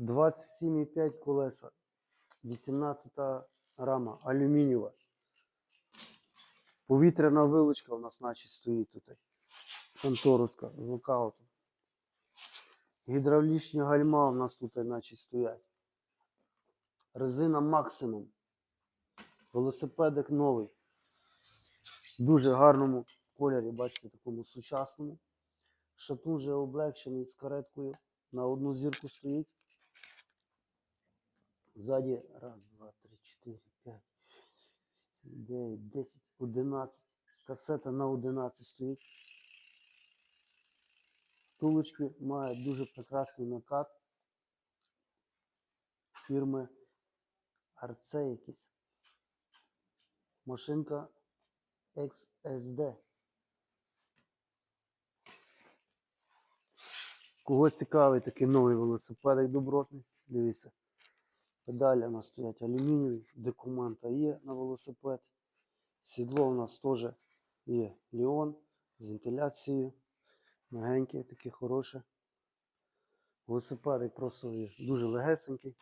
27,5 колеса. 18 рама, алюмінієва. Повітряна вилучка у нас значить стоїть тут. Санторовська з локаутом. Гідравлічні гальма у нас тут значить стоять. Резина максимум. Велосипедик новий. В дуже гарному кольорі, бачите, такому сучасному. Шатун вже облегчений з кареткою. На одну зірку стоїть. Ззаді раз, два, три, чотири, п'ять, дев'ять, десять, одинадцять. Касета на 11 стоїть. Тулочки мають дуже прекрасний накат фірми Арце якийсь. Машинка XSD. Кого цікавий такий новий велосипедик добротний, дивіться. Педалі у нас стоять алюмінієві, документа є на велосипед. Сідло у нас теж є Ліон з вентиляцією. Мягеньке, таке хороше. Велосипедик просто є дуже легесенький.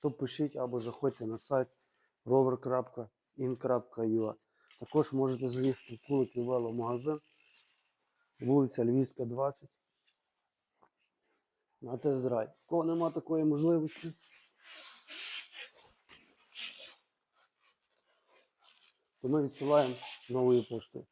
То пишіть або заходьте на сайт rover.in.ua. Також можете заїхати в Куликів веломагазин, вулиця Львівська, 20. На тест-драйв. В кого нема такої можливості, то ми відсилаємо новою поштою.